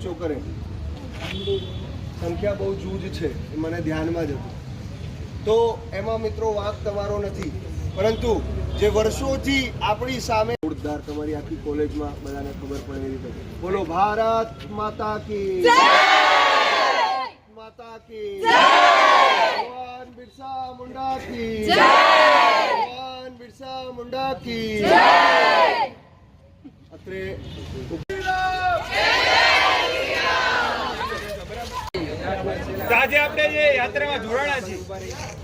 ઊંચો કરે. સંખ્યા બહુ જૂજ છે એ મને ધ્યાનમાં જ હતું. તો એમાં મિત્રો વાંક તમારો નથી. પરંતુ જે વર્ષોથી આપણી સામે જોરદાર તમારી આખી કોલેજમાં બધાને ખબર પડે એવી રીતે. બોલો ભારત માતા કી માતા કી ભગવાન બિરસા મુંડા કી ભગવાન બિરસા મુંડા કી અત્રે તો આજે આપણે જે યાત્રામાં જોડાણા છીએ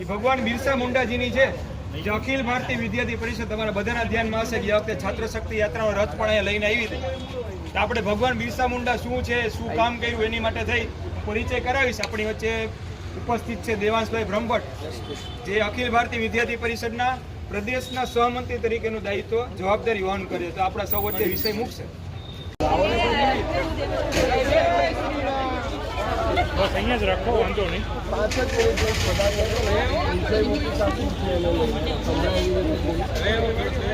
એ ભગવાન બિરસા મુંડાજીની છે. જે અખિલ ભારતીય વિદ્યાર્થી પરિષદ તમારા બધાના ધ્યાનમાં હશે કે આ વખતે છાત્ર શક્તિ યાત્રાનો રથ પણ અહીંયા લઈને આવી હતી. તો આપણે ભગવાન બિરસા મુંડા શું છે, શું કામ કર્યું એની માટે થઈ પરિચય કરાવીશ. આપણી વચ્ચે ઉપસ્થિત છે દેવાંશભાઈ બ્રહ્મભટ્ટ, જે અખિલ ભારતીય વિદ્યાર્થી પરિષદના પ્રદેશના સહમંત્રી તરીકેનું દાયિત્વ જવાબદારી વહન કરે તો આપણા સૌ વચ્ચે વિષય મૂકશે. અહીંયા જ રાખો વાંધો નહીં જ મિનિટ જેવું વધારે વિષય મૂકી શકું છે એને લઈને. સંભળાવી નથી.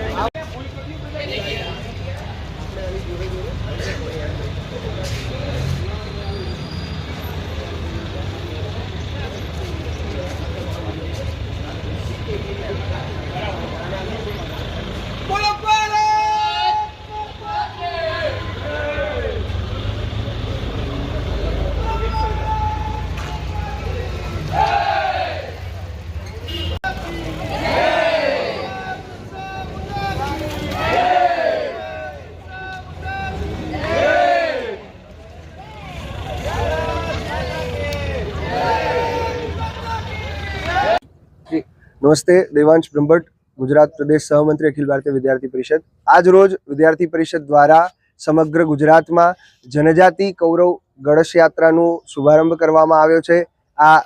નમસ્તે, દેવાંશ બ્રહ્મભટ્ટ, ગુજરાત પ્રદેશ સહમંત્રી અખિલ ભારતીય વિદ્યાર્થી પરિષદ. આજ રોજ વિદ્યાર્થી પરિષદ દ્વારા સમગ્ર ગુજરાતમાં જનજાતિ કૌરવ ગણેશ યાત્રાનું શુભારંભ કરવામાં આવ્યો છે. આ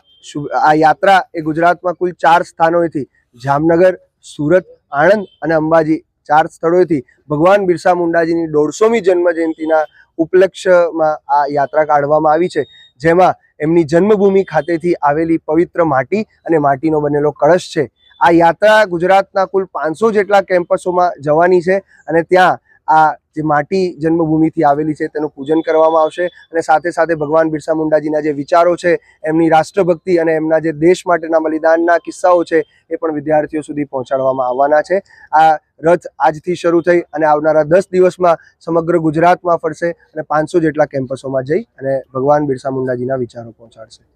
આ યાત્રા એ ગુજરાતમાં કુલ ચાર સ્થાનોએથી જામનગર, સુરત, આણંદ અને અંબાજી ચાર સ્થળોએથી ભગવાન બિરસા મુંડાજીની દોઢસોમી જન્મ જયંતિના ઉપલક્ષ્યમાં આ યાત્રા કાઢવામાં આવી છે. જેમાં એમની જન્મભૂમિ ખાતેથી આવેલી પવિત્ર માટી અને માટીનો બનેલો કળશ છે. આ યાત્રા ગુજરાતના કુલ પાંચસો જેટલા કેમ્પસોમાં જવાની છે અને ત્યાં આ જે માટી જન્મભૂમિથી આવેલી છે તેનું પૂજન કરવામાં આવશે અને સાથે સાથે ભગવાન બિરસા મુંડાજીના જે વિચારો છે, એમની રાષ્ટ્રભક્તિ અને એમના જે દેશ માટેના બલિદાનના કિસ્સાઓ છે, એ પણ વિદ્યાર્થીઓ સુધી પહોંચાડવામાં આવવાના છે. આ રથ આજથી શરૂ થઈ અને આવનારા દસ દિવસમાં સમગ્ર ગુજરાતમાં ફરશે અને પાંચસો જેટલા કેમ્પસોમાં જઈ અને ભગવાન બિરસા મુંડાજીના વિચારો પહોંચાડશે.